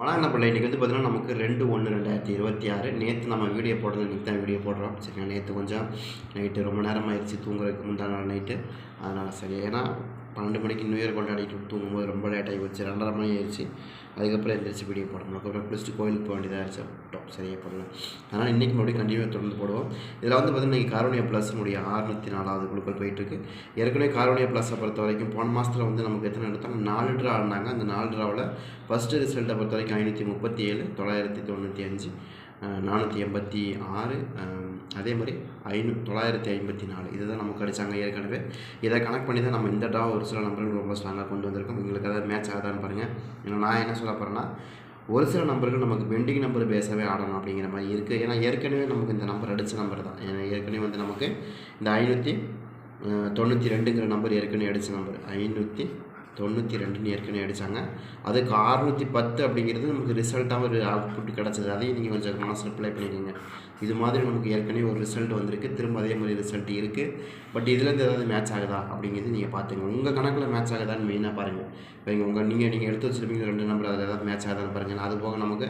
வணக்கம் பிள்ளை இன்றைக்கி வந்து பார்த்தீங்கன்னா நமக்கு ரெண்டு ஒன்று ரெண்டாயிரத்தி இருபத்தி ஆறு. நேற்று நம்ம வீடியோ போடுறது இன்றைக்கி தான் வீடியோ போடுறோம். சரிங்களா நேற்று கொஞ்சம் நைட்டு ரொம்ப நேரம் ஆயிடுச்சு தூங்குறதுக்கு முந்தா நாள் நைட்டு. அதனால் சரி ஏன்னா பன்னெண்டு மணிக்கு நியூ இயர் கொண்டாடிட்டு தூங்கும்போது ரொம்ப லேட் ஆகி போச்சு. ரெண்டரை மணி ஆயிடுச்சு. அதுக்கப்புறம் எந்திரிச்சு வீடியோ போடணும். அதுக்கப்புறம் குளிச்சுட்டு கோயிலுக்கு போக வேண்டியதாக இருந்துச்சு. சரியாக போடலாம் அதனால் இன்றைக்கி மறுபடியும் கண்டினியூ தொடர்ந்து போடுவோம். இதில் வந்து பார்த்தீங்கன்னா இன்றைக்கி காரோனியா ப்ளஸ்னுடைய ஆறுநூற்றி நாலாவது குழுக்கள் போயிட்டுருக்கு ஏற்கனவே காரோனியா ப்ளஸை பொறுத்த வரைக்கும் போன மாதத்தில் வந்து நமக்கு எத்தனை எடுத்தாங்க? நாலு ட்ரா ஆடினாங்க அந்த நாலு ட்ராவில் ஃபஸ்ட்டு ரிசல்ட்டை பொறுத்த வரைக்கும் ஐநூற்றி முப்பத்தி ஏழு தொள்ளாயிரத்தி தொண்ணூற்றி அஞ்சு நானூற்றி எண்பத்தி ஆறு அதே மாதிரி ஐநூ தொள்ளாயிரத்தி ஐம்பத்தி நாலு. இதுதான் நமக்கு அடித்தாங்க ஏற்கனவே. இதை கனெக்ட் பண்ணி தான் நம்ம இந்த டா ஒரு சில நம்பர்கள் ரொம்ப ஸ்ட்ராங்காக கொண்டு வந்திருக்கோம். உங்களுக்கு அதாவது மேட்ச் ஆகுதான்னு பாருங்கள் ஏன்னா நான் என்ன சொல்ல போகிறேன்னா ஒரு சில நம்பர்கள் நமக்கு பெண்டிங் நம்பர் பேசவே ஆடணும் அப்படிங்கிற மாதிரி இருக்குது ஏன்னா ஏற்கனவே நமக்கு இந்த நம்பர் அடித்த நம்பர் தான். ஏன்னா ஏற்கனவே வந்து நமக்கு இந்த ஐநூற்றி தொண்ணூற்றி ரெண்டுங்கிற நம்பர் ஏற்கனவே அடித்த நம்பர் ஐநூற்றி தொண்ணூற்றி ரெண்டுன்னு ஏற்கனவே அடித்தாங்க அதுக்கு அறுநூற்றி பத்து அப்படிங்கிறது நமக்கு ரிசல்ட்டாக ஒரு அவுட்புட் கிடச்சிது. அதையும் நீங்கள் கொஞ்சம் மனசில் ப்ளே பண்ணிக்கோங்க. இது மாதிரி நமக்கு ஏற்கனவே ஒரு ரிசல்ட் வந்திருக்கு. திரும்ப அதே மாதிரி ரிசல்ட் இருக்குது பட் இதுலேருந்து ஏதாவது மேட்ச் ஆகுதா அப்படிங்கிறது நீங்கள் பார்த்துங்க உங்கள் கணக்கில் மேட்ச் ஆகுதான்னு மெயினாக பாருங்கள் இப்போ இங்கே உங்கள் நீங்கள் நீங்கள் எடுத்து வச்சுருப்பீங்க ரெண்டு நம்பர் அதில் ஏதாவது மேட்ச் ஆகுதான்னு பாருங்கள் அது போக நமக்கு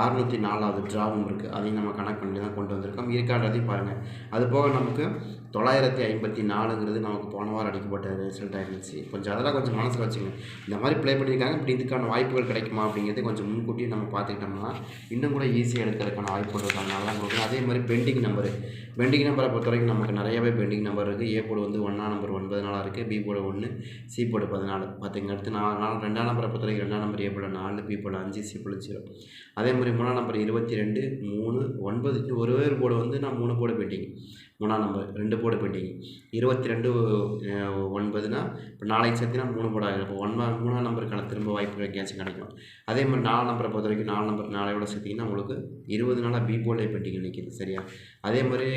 அறுநூற்றி நாலாவது ட்ராவும் இருக்குது அதையும் நம்ம கனெக்ட் பண்ணி தான் கொண்டு வந்திருக்கோம். இருக்கான்றதையும் பாருங்கள் அது போக நமக்கு தொள்ளாயிரத்தி ஐம்பத்தி நாலுங்கிறது நமக்கு போன வாரம் அடிக்கப்பட்ட ரிசல்ட் ஆகிருந்துச்சு கொஞ்சம் அதெல்லாம் கொஞ்சம் மனசில் வச்சுங்க. இந்த மாதிரி ப்ளே பண்ணியிருக்காங்க இப்படி இதுக்கான வாய்ப்புகள் கிடைக்குமா அப்படிங்கிறது கொஞ்சம் முன்கூட்டியே நம்ம பார்த்துக்கிட்டோம்னா இன்னும் கூட ஈஸியாக எடுக்கிறதுக்கான வாய்ப்புகள் இருக்காங்க நல்லா கொடுக்கணும் அதே மாதிரி பெண்டிங் நம்பரு பெண்டிங் நம்பரை பொறுத்த வரைக்கும் நமக்கு நிறையவே பெண்டிங் நம்பர் இருக்குது ஏ போர்டு வந்து ஒன்றா நம்பர் ஒன்பது நாளாக இருக்குது பி போர்டு ஒன்று சி போர்டு பதினாலு. பார்த்திங்க அடுத்து நாலு நாள் ரெண்டாம் நம்பரை பொறுத்த வரைக்கும் ரெண்டாம் நம்பர் ஏ போர்டு நாலு பி போர்டு அஞ்சு சி போர்டு ஜீரோ அதே மாதிரி மூணாம் நம்பர் இருபத்தி ரெண்டு மூணு ஒன்பது ஒரு ஒரு போர்டு வந்து நான் மூணு போர்டு பெண்டிங் மூணாம் நம்பர் ரெண்டு போர்டு பெண்டிங் இருபத்தி ரெண்டு ஒன்பதுனா இப்போ நாளைக்கு சேர்த்துனா மூணு போர்டு ஆகிடும் இப்போ ஒன்பா மூணாம் நம்பருக்கான திரும்ப வாய்ப்பு எங்கேயாச்சும் கிடைக்கும். அதே மாதிரி நாலு நம்பரை பொறுத்த வரைக்கும் நாலு நம்பர் நாளையோட சேர்த்திங்கன்னா உங்களுக்கு இருபது நாளாக பி போர்டே பெண்டிங் நிற்கிது சரியா? அதே மாதிரி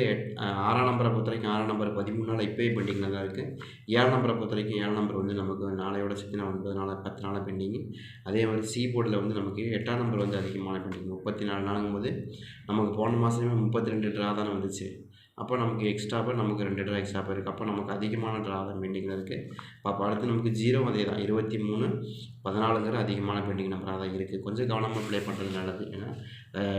ஆறாம் நம்பரை பொறுத்த வரைக்கும் ஆறாம் நம்பர் பதிமூணு நாள் இப்போயே பெண்டிங்கில் தான் இருக்குது ஏழு நம்பரை பொறுத்த வரைக்கும் ஏழு நம்பர் வந்து நமக்கு நாளையோட சேர்த்தினா ஒன்பது நாளாக பத்து நாளாக பெண்டிங் அதே மாதிரி சி போர்டில் வந்து நமக்கு எட்டாம் நம்பர் வந்து அதிகமான பெண்டிங் முப்பத்தி நாலு நாளுங்கும் போது நமக்கு போன மாதமே முப்பத்தி ரெண்டு ட்ரா தானே வந்துச்சு. அப்போ நமக்கு எக்ஸ்ட்ராவாக நமக்கு ரெண்டு ட்ரா எக்ஸ்ட்ரா இருக்குது அப்போ நமக்கு அதிகமான ட்ரா தான் பெண்டிங்கில் இருக்குது அப்போ அடுத்து நமக்கு ஜீரோ அதே தான். இருபத்தி மூணு பதினாலுங்கிற அதிகமான பெண்டிங் நம்பராக தான் இருக்குது கொஞ்சம் கவனமாக ப்ளே பண்ணுறது நல்லது. ஏன்னா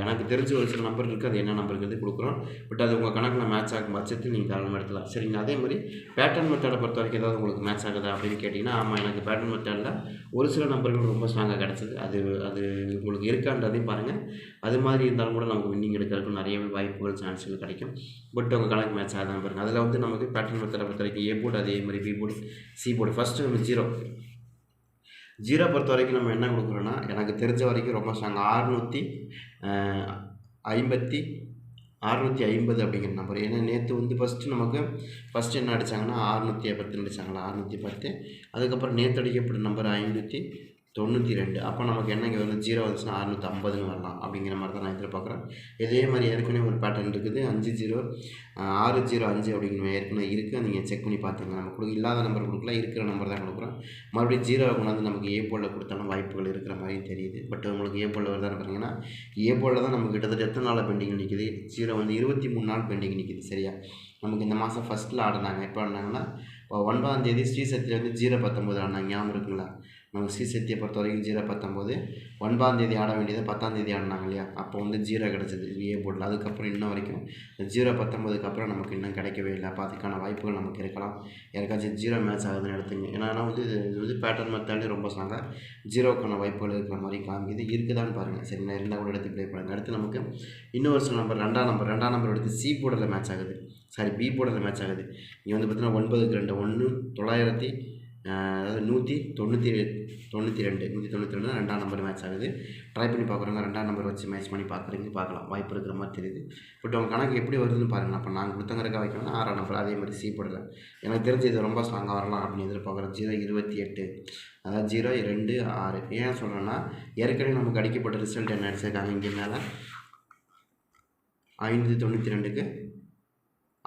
எனக்கு தெரிஞ்ச ஒரு சில நம்பர் இருக்குது அது என்ன நம்பருங்கிறது கொடுக்குறோம். பட் அது உங்கள் கணக்கில் மேட்ச் ஆகும் பட்சத்தில் நீங்கள் தாராளமாக எடுக்கலாம் சரிங்க அதே மாதிரி பேட்டர்ன் மெத்தடை பொறுத்த வரைக்கும் ஏதாவது உங்களுக்கு மேட்ச் ஆகுதா அப்படின்னு கேட்டிங்கன்னா ஆமாம் எனக்கு பேட்டர்ன் மெத்தடில் ஒரு சில நம்பர்கள் ரொம்ப ஸ்ட்ராங்காக கிடச்சிது. அது அது உங்களுக்கு இருக்கான்றதையும் பாருங்கள் அது மாதிரி இருந்தாலும் கூட நமக்கு வின்னிங் எடுக்கிறதுக்கு நிறையவே வாய்ப்புகள் சான்ஸுகள் கிடைக்கும். பட் உங்கள் கணக்கு மேட்ச் ஆகாதான் பாருங்கள் அதில் வந்து நமக்கு பேட்டர்ன் மெத்தடை பொறுத்த வரைக்கும் ஏ போர்டு அதே மாதிரி B board C board first நம்ம ஜீரோ ஜீரோ பொறுத்த வரைக்கும் நம்ம என்ன கொடுக்குறோன்னா எனக்கு தெரிஞ்ச வரைக்கும் ரொம்ப ஸ்ட்ராங் அறுநூற்றி ஐம்பத்தி அறுநூற்றி ஐம்பது அப்படிங்கிற நம்பர் ஏன்னா நேற்று வந்து ஃபஸ்ட்டு நமக்கு ஃபஸ்ட்டு என்ன அடித்தாங்கன்னா அறுநூற்றி பத்து அடித்தாங்களா அறுநூற்றி பத்து. அதுக்கப்புறம் நேற்று அடிக்கப்பட்ட நம்பர் ஐநூற்றி தொண்ணூற்றி ரெண்டு. அப்போ நமக்கு என்ன இங்கே வந்து ஜீரோ வந்துச்சுன்னா அறுநூற்றி ஐம்பதுன்னு வரலாம். அப்படிங்கிற மாதிரி தான் நான் எதிர்பார்க்குறேன். இதே மாதிரி ஏற்கனவே ஒரு பேட்டர்ன் இருக்குது. அஞ்சு ஜீரோ ஆறு ஜீரோ அஞ்சு அப்படிங்கிற ஏற்கனவே இருக்குது நீங்கள் செக் பண்ணி பார்த்துங்க நம்ம கொடுக்க இல்லாத நம்பர் கொடுக்கல இருக்கிற நம்பர் தான் கொடுக்குறோம். மறுபடியும் ஜீரோ கொண்டாந்து நமக்கு ஏ போலில் கொடுத்தாலும் வாய்ப்புகள் இருக்கிற மாதிரி தெரியுது. பட் உங்களுக்கு ஏ போலில் வருதான்னு பார்த்தீங்கன்னா ஏ போலில் தான் நமக்கு கிட்டத்தட்ட எத்தனை நாள் பெண்டிங் நிற்கிது ஜீரோ வந்து இருபத்தி மூணு நாள் பெண்டிங் நிற்கிது சரியா? நமக்கு இந்த மாதம் ஃபஸ்ட்டில் ஆடினாங்க. எப்போ ஆடினாங்கன்னா இப்போ ஒன்பதாம் தேதி ஸ்ரீசக்தியில் வந்து ஜீரோ பத்தொம்போது ஆடினாங்க. ஞாபகம் இருக்குங்களா? நம்ம ஸ்ரீசக்தியை பொறுத்த வரைக்கும் ஜீரோ பத்தொம்போது. ஒன்பாந்தேதி ஆட வேண்டியது பத்தாந்தேதி ஆடினாங்க இல்லையா? அப்போ வந்து ஜீரோ கிடச்சிது ஏ போர்டில் அதுக்கப்புறம் இன்ன வரைக்கும் ஜீரோ பத்தொம்போதுக்கு அப்புறம் நமக்கு இன்னும் கிடைக்கவே இல்லை. அப்போ அதுக்கான வாய்ப்புகள் நமக்கு இருக்கலாம். யாருக்காச்சும் ஜீரோ மேட்ச் ஆகுதுன்னு எடுத்துங்க. ஏன்னா வந்து இது வந்து பேட்டர்ன் மெத்தாலே ரொம்ப சொன்னாங்க ஜீரோக்கான வாய்ப்புகள் இருக்கிற மாதிரி காமிக்குது இருக்குதான்னு பாருங்கள் சரி நான் இருந்தால் கூட எடுத்து ப்ளே பண்ணுங்கள் அடுத்து நமக்கு இன்னொரு சில நம்பர் ரெண்டாம் நம்பர் ரெண்டாம் நம்பர் எடுத்து சி போர்டில் மேட்ச் ஆகுது. சாரி பி போர்டில் மேட்ச் ஆகுது. இங்கே வந்து பார்த்தீங்கன்னா ஒன்பதுக்கு ரெண்டு ஒன்று தொள்ளாயிரத்தி அதாவது நூற்றி தொண்ணூற்றி தொண்ணூற்றி ரெண்டு நூற்றி தொண்ணூற்றி ரெண்டு ரெண்டாம் நம்பர் மேட்ச் ஆகுது. ட்ரை பண்ணி பார்க்குறவங்க ரெண்டாம் நம்பர் வச்சு மேட்ச் பண்ணி பார்க்குறீங்க பார்க்கலாம் வாய்ப்பு இருக்கிற மாதிரி தெரியுது. பட் உங்கள் கணக்கு எப்படி வருதுன்னு பாருங்கள் அப்போ நாங்கள் கொடுத்தங்கிறக்கா வைக்கணும் ஆறாம் நம்பர் அதே மாதிரி சி போடல எனக்கு தெரிஞ்சு இது ரொம்ப ஸ்ட்ராங்காக வரலாம் அப்படின்னு எதிர்பார்க்குறேன். ஜீரோ இருபத்தி எட்டு. அதாவது ஜீரோ ரெண்டு ஆறு. ஏன் சொல்கிறேன்னா ஏற்கனவே நமக்கு அடிக்கப்பட்ட ரிசல்ட் என்ன அடிச்சிருக்காங்க இங்கே மேலே? ஐநூற்றி தொண்ணூற்றி ரெண்டுக்கு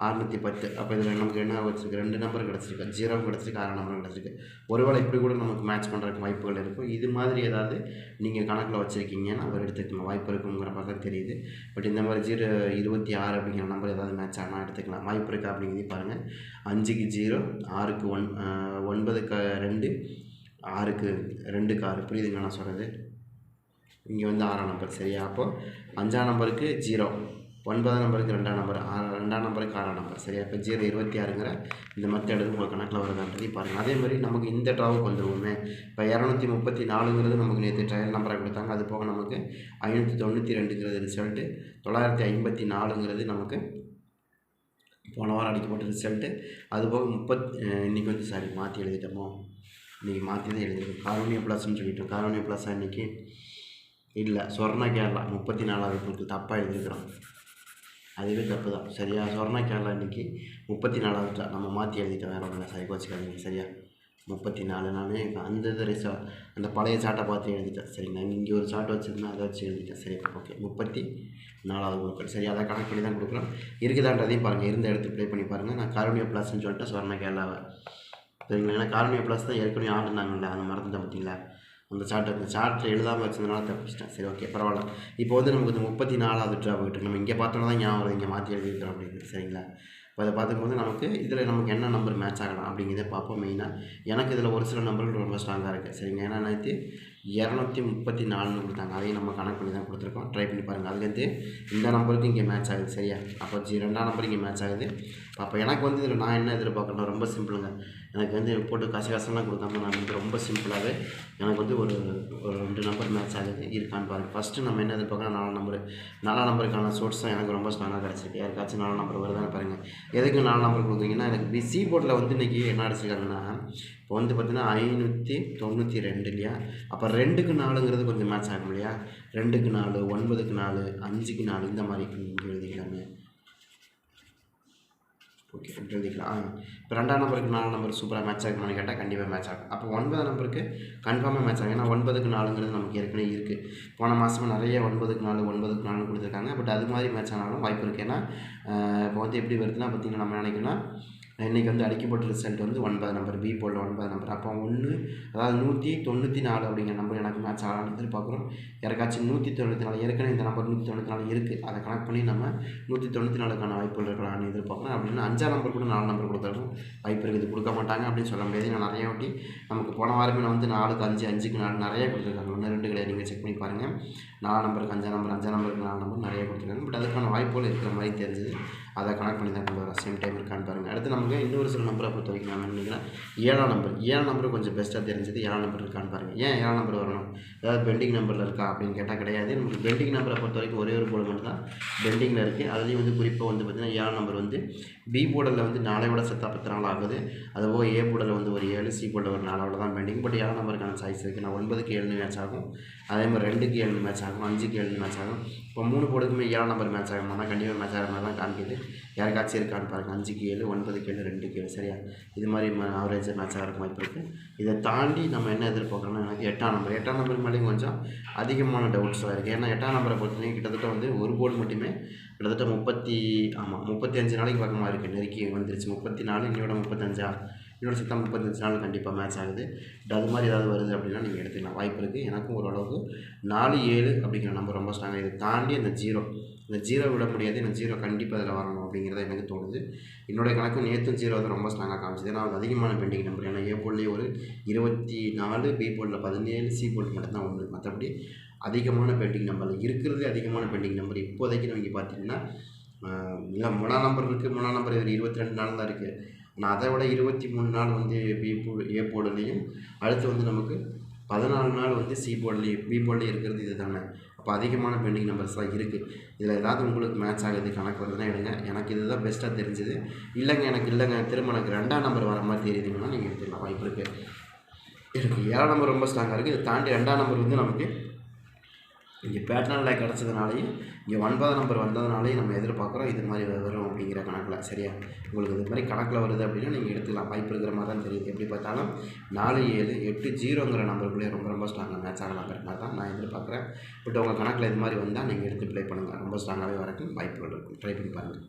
அறுநூற்றி பத்து அப்போ இதில் நமக்கு என்ன வச்சிருக்கு? ரெண்டு நம்பர் கிடச்சிருக்கு. ஜீரோ கிடச்சிருக்கு ஆறு நம்பர் கிடச்சிருக்கு. ஒருவேளை இப்படி கூட நமக்கு மேட்ச் பண்ணுறதுக்கு வாய்ப்புகள் இருக்கும். இது மாதிரி ஏதாவது நீங்கள் கணக்கில் வச்சுருக்கீங்கன்னா அவர் எடுத்துக்கலாம் வாய்ப்பு இருக்குங்கிற பக்கம் தெரியுது. பட் இந்த மாதிரி ஜீரோ இருபத்தி ஆறு அப்படிங்கிற நம்பர் ஏதாவது மேட்ச் ஆனால் எடுத்துக்கலாம். வாய்ப்பு இருக்கா அப்படிங்கிறதையும் பாருங்கள் அஞ்சுக்கு ஜீரோ ஆறுக்கு ஒன் ஒன்பதுக்கு ரெண்டு ஆறுக்கு ரெண்டுக்கு ஆறு. புரியுதுங்க நான் சொல்கிறது இங்கே வந்து ஆறாம் நம்பர் சரியா? அப்போது அஞ்சாம் நம்பருக்கு ஜீரோ ஒன்பதாம் நம்பருக்கு ரெண்டாம் நம்பர் ரெண்டாம் நம்பருக்கு ஆறாம் நம்பர். சரியா? இப்போ ஜீரோ இருபத்தி ஆறுங்கிற இந்த மெத்தடு உங்கள் கணக்கில் வருதான்றதையும் பாருங்கள் அதே மாதிரி நமக்கு இந்த ட்ராவுக்கு வந்துருவோமே இப்போ இரநூத்தி முப்பத்தி நாலுங்கிறது நமக்கு நேற்று ட்ரையல் நம்பராக கொடுத்தாங்க. அது போக நமக்கு ஐநூற்றி தொண்ணூற்றி ரெண்டுங்கிறது ரிசல்ட்டு தொள்ளாயிரத்தி ஐம்பத்தி நாலுங்கிறது நமக்கு போன வாரம் அடிக்கப்பட்ட ரிசல்ட்டு அதுபோக முப்பத் இன்றைக்கி வந்து சாரி மாற்றி எழுதிட்டோமோ? இன்றைக்கி மாற்றி தான் எழுதிருக்கோம் காரோனியா ப்ளஸ்ன்னு சொல்லிட்டோம். காரோனியா ப்ளஸ்ஸாக இன்றைக்கி இல்லை சொர்ண கேரளா முப்பத்தி நாலாவது பொருட்கள் தப்பாக எழுதியிருக்கிறோம். அதுவே தப்பு தான். சரியா? சொர்ண கேரளா இன்றைக்கி முப்பத்தி நாலாவது நம்ம மாற்றி எழுதிட்டோம் வேறு ஒன்றும் சரி கோச்சிக்காதீங்க சரியா? முப்பத்தி நாலு நான் அந்த இது ரிசா அந்த பழைய சாட்டை பார்த்து எழுதிட்டேன். சரிங்களா இங்கே ஒரு சாட்டை வச்சுருந்தேன் அதை வச்சு எழுதிட்டேன். சரி ஓகே. முப்பத்தி நாலாவது பொருட்கள் சரி அதை கணக்கு பண்ணி தான் கொடுக்குறோம். இருக்குதான்றதையும் பாருங்கள் இருந்த இடத்து ப்ளே பண்ணி பாருங்கள் நான் காரணிய ப்ளஸ்ன்னு சொல்லிட்டு சொர்ண கேரளாவை. சரிங்களா? ஏன்னா காரணிய ப்ளஸ் தான் ஏற்கனவே ஆடுனாங்கல்ல அந்த மறந்துட்டேன் பார்த்தீங்களா? அந்த சார்ட் அந்த சார்ட்டில் எழுதாமல் வச்சதுனால தப்பிச்சிட்டேன். சரி ஓகே பரவாயில்ல. இப்போ வந்து நமக்கு இந்த முப்பத்தி நாலாவது ட்ரா போயிட்டு நம்ம இங்கே பார்த்தோன்னா தான் ஞாபகம் இங்கே மாற்றி எழுதியிருக்கிறோம் அப்படின்னு சரிங்களா? இப்போ அதை பார்க்கும்போது நமக்கு இதில் நமக்கு என்ன நம்பர் மேட்ச் ஆகலாம் அப்படிங்கிறத பார்ப்போம் மெயினாக எனக்கு இதில் ஒரு சில நம்பர்கள் ரொம்ப ஸ்ட்ராங்காக இருக்குது சரிங்க ஏன்னா நேற்று இரநூத்தி முப்பத்தி நாலுன்னு கொடுத்தாங்க. அதையும் நம்ம கணக்கு பண்ணி தான் கொடுத்துருக்கோம். ட்ரை பண்ணி பாருங்கள் அதுலேருந்து இந்த நம்பருக்கு இங்கே மேட்ச் ஆகுது. சரியா? அப்போ ஜி ரெண்டாம் நம்பர் இங்கே மேட்ச் ஆகுது. அப்போ எனக்கு வந்து இதில் நான் என்ன எதிர்பார்க்கணும் ரொம்ப சிம்பிளுங்க எனக்கு வந்து போட்டு காசு காசெல்லாம் கொடுக்காம நான் வந்து ரொம்ப சிம்பிளாகவே எனக்கு வந்து ஒரு ஒரு ரெண்டு நம்பர் மேட்ச் ஆகுது. இருக்கான்னு பாருங்கள் ஃபஸ்ட்டு நம்ம என்ன எதிர்பார்க்கலாம் நாலாம் நம்பர் நாலாம் நம்பருக்கான சோர்ஸ் தான் எனக்கு ரொம்ப ஸ்ட்ராங்காக கிடச்சிருக்கு. யாருக்காச்சும் நாலாம் நம்பர் வருதான்னு பாருங்கள் எதுக்கு நாலு நம்பர் கொடுக்குறீங்கன்னா எனக்கு பிசி போர்டில் வந்து இன்றைக்கி என்ன அடிச்சிருக்காங்கன்னா இப்போ வந்து பார்த்தீங்கன்னா ஐநூற்றி தொண்ணூற்றி ரெண்டு இல்லையா? அப்போ ரெண்டுக்கு நாலுங்கிறது கொஞ்சம் மேட்ச் ஆகும் இல்லையா? ரெண்டுக்கு நாலு ஒன்பதுக்கு நாலு அஞ்சுக்கு நாலு இந்த மாதிரி எழுதிக்கலாங்க எழுதிக்கலாமே. ஓகே இப்படி எழுதிக்கலாம். ஆ. இப்போ ரெண்டாம் நம்பருக்கு நாலு நம்பர் சூப்பராக மேட்ச் ஆகுமான்னு கேட்டால் கண்டிப்பாக மேட்ச் ஆகும். அப்போ ஒன்பதாம் நம்பருக்கு கன்ஃபார்மாக மேட்ச் ஆகும். ஏன்னா ஒன்பதுக்கு நாலுங்கிறது நமக்கு ஏற்கனவே இருக்குது போன மாதமும் நிறைய ஒன்பதுக்கு நாலு ஒன்பதுக்கு நாலு கொடுத்துருக்காங்க. பட் அது மாதிரி மேட்ச் ஆனாலும் வாய்ப்பு இருக்குது ஏன்னா இப்போ வந்து எப்படி வருதுன்னா பார்த்திங்கன்னா நம்ம நினைக்கணும்னா இன்றைக்கி வந்து அடிக்கப்பட்ட ரிசல்ட் வந்து ஒன்பது நம்பர் பி போல் ஒன்பது நம்பர் அப்போ ஒன்று அதாவது நூற்றி தொண்ணூற்றி நாலு அப்படிங்கிற நம்பர் எனக்கு மேட்ச் ஆகலாம்னு எதிர்பார்க்குறோம். யாருக்காச்சும் நூற்றி தொண்ணூற்றி நாலு ஏற்கனவே இந்த நம்பர் நூற்றி தொண்ணூற்றி நாலு இருக்குது அதை கனெக்ட் பண்ணி நம்ம நூற்றி தொண்ணூற்றி நாலுக்கான வாய்ப்புகள் இருக்கலாம்னு எதிர்பார்க்குறோம். அப்படின்னா அஞ்சாம் நம்பர் கூட நாலு நம்பர் கொடுத்தாலும் வாய்ப்பு இருக்குது. கொடுக்க மாட்டாங்க அப்படின்னு சொல்ல முடியாது. நான் நிறைய வாட்டி நமக்கு போன வாரமே நான் வந்து நாலுக்கு அஞ்சு அஞ்சுக்கு நாலு நிறைய கொடுத்துருக்காங்க. ஒன்று ரெண்டு கிடையாது. நீங்கள் செக் பண்ணி பாருங்கள் நாலு நம்பருக்கு அஞ்சாம் நம்பர் அஞ்சாம் நம்பருக்கு நாலு நம்பர் நிறைய கொடுத்துருக்காங்க. பட் அதுக்கான வாய்ப்புகள் இருக்கிற மாதிரி தெரிஞ்சது. அதை கனெக்ட் பண்ணி தான் கொண்டு வரோம் சேம் டைம் இருக்கான்னு பாருங்கள் அடுத்து நமக்கு இன்னொரு சில நம்பரை பொறுத்த வரைக்கும் நான் நினைக்கிறேன்? ஏழாம் நம்பர் ஏழாம் நம்பர் கொஞ்சம் பெஸ்ட்டாக தெரிஞ்சது ஏழாம் நம்பர் இருக்கான்னு பாருங்கள் ஏன் ஏழாம் நம்பர் வரணும்? ஏதாவது பெண்டிங் நம்பரில் இருக்கா அப்படின்னு கேட்டால் கிடையாது. நமக்கு பெண்டிங் நம்பரை பொறுத்த வரைக்கும் ஒரே ஒரு போர்டு மட்டும் தான் பெண்டிங்கில் இருக்குது அதுலேயும் வந்து குறிப்பாக வந்து பார்த்திங்கன்னா ஏழாம் நம்பர் வந்து பி போர்டில் வந்து நாளையோட செத்தா பத்து நாள் ஆகுது. அதுபோக ஏ போர்டில் வந்து ஒரு ஏழு சி போர்டில் ஒரு நாளோட தான் பெண்டிங் பட் ஏழாம் நம்பருக்கான சாய்ஸ் இருக்குது நான் ஒன்பதுக்கு ஏழு மேட்ச் ஆகும். அதே மாதிரி ரெண்டுக்கு ஏழு மேட்ச் ஆகும். அஞ்சுக்கு ஏழு மேட்ச் ஆகும். இப்போ மூணு போர்டுக்குமே ஏழாம் நம்பர் மேட்ச் ஆகுமானா கண்டிப்பாக மேட்ச் ஆகிற மாதிரி தான் காமிக்குது. யாருக்காச்சும் இருக்கான்னு பாருங்கள் அஞ்சுக்கு ஏழு ஒன்பதுக்கு ஏழு ரெண்டுக்கு ஏழு சரியா? இது மாதிரி ஆவரேஜாக மேட்ச் ஆகிறதுக்கு வாய்ப்பு இருக்குது இதை தாண்டி நம்ம என்ன எதிர்பார்க்கணும்னா எனக்கு எட்டாம் நம்பர் எட்டாம் நம்பர் மேலேயும் கொஞ்சம் அதிகமான டவுட்ஸாக இருக்குது ஏன்னா எட்டாம் நம்பரை பொறுத்தவரைக்கும் கிட்டத்தட்ட வந்து ஒரு போர்டு மட்டுமே கிட்டத்தட்ட முப்பத்தி ஆமாம் முப்பத்தி அஞ்சு நாளைக்கு பக்கமாக இருக்குது நெருக்கி வந்துருச்சு. முப்பத்தி நாலு இன்னையோட முப்பத்தஞ்சா இன்னொரு சுத்தம் முப்பத்தஞ்சு நாள் கண்டிப்பாக மேட்ச் ஆகுது. பட் அது மாதிரி ஏதாவது வருது அப்படின்னா நீங்கள் எடுத்துக்கலாம். வாய்ப்பு இருக்குது எனக்கும் ஓரளவுக்கு நாலு ஏழு அப்படிங்கிற நம்பர் ரொம்ப ஸ்ட்ராங்காக இதை தாண்டி அந்த ஜீரோ இந்த ஜீரோ விட முடியாது. இந்த ஜீரோ கண்டிப்பாக அதில் வரணும் அப்படிங்கிறது எனக்கு தோணுது. என்னுடைய கணக்கு நேற்றும் ஜீரோ வந்து ரொம்ப ஸ்ட்ராங்காக காமிச்சது. ஏன்னா அது அதிகமான பெண்டிங் நம்பர் ஏன்னா ஏ போர்ட்லேயே ஒரு இருபத்தி நாலு பி போர்டில் பதினேழு சி போர்டு மட்டும்தான் ஒன்று மற்றபடி அதிகமான பெண்டிங் நம்பர் இருக்கிறதே அதிகமான பெண்டிங் நம்பர் இப்போதைக்கு நீங்கள் பார்த்தீங்கன்னா இல்லை மூணாம் நம்பர் இருக்குது மூணாம் நம்பர் ஒரு இருபத்தி ரெண்டு நாள் தான் இருக்குது நான் அதை விட இருபத்தி மூணு நாள் வந்து பி போ ஏ போர்டுலேயும் அடுத்து வந்து நமக்கு பதினாலு நாள் வந்து சி போர்ட்லேயும் பி போர்ட்லேயும் இருக்கிறது இது தானே அப்போ அதிகமான பெண்டிங் நம்பர்ஸ்லாம் இருக்குது இதில் ஏதாவது உங்களுக்கு மேட்ச் ஆகுது கணக்கு வருதுன்னா எடுங்க. எனக்கு இதுதான் பெஸ்ட்டாக தெரிஞ்சுது. இல்லைங்க எனக்கு இல்லைங்க. திரும்ப எனக்கு ரெண்டாம் நம்பர் வர மாதிரி தெரியுதுங்கன்னா நீங்கள் எடுத்துக்கலாம். வாய்ப்பு இருக்குது எனக்கு ஏழாம் நம்பர் ரொம்ப ஸ்ட்ராங்காக இருக்குது இதை தாண்டி ரெண்டாம் நம்பர் வந்து நமக்கு இங்கே பேட்டர்னில் கிடச்சதுனாலையும் இங்கே ஒன்பதாம் நம்பர் வந்ததுனாலையும் நம்ம எதிர்பார்க்குறோம் இது மாதிரி வரும் அப்படிங்கிற கணக்கில் சரியா? உங்களுக்கு இது மாதிரி கணக்கில் வருது அப்படின்னா நீங்கள் எடுத்துக்கலாம். வாய்ப்பு இருக்கிற மாதிரி தான் தெரியுது. எப்படி பார்த்தாலும் நாலு ஏழு எட்டு ஜீரோங்கிற நம்பருக்குள்ளேயே ரொம்ப ரொம்ப ஸ்ட்ராங்காக மேட்ச் ஆகலாங்கிற மாதிரி தான் நான் எதிர்பார்க்குறேன். பட் உங்கள் கணக்கில் இது மாதிரி வந்தால் நீங்கள் எடுத்து ப்ளே பண்ணுங்கள் ரொம்ப ஸ்ட்ராங்காகவே வரக்கும் வாய்ப்புகள் இருக்கும். ட்ரை பண்ணி பாருங்கள்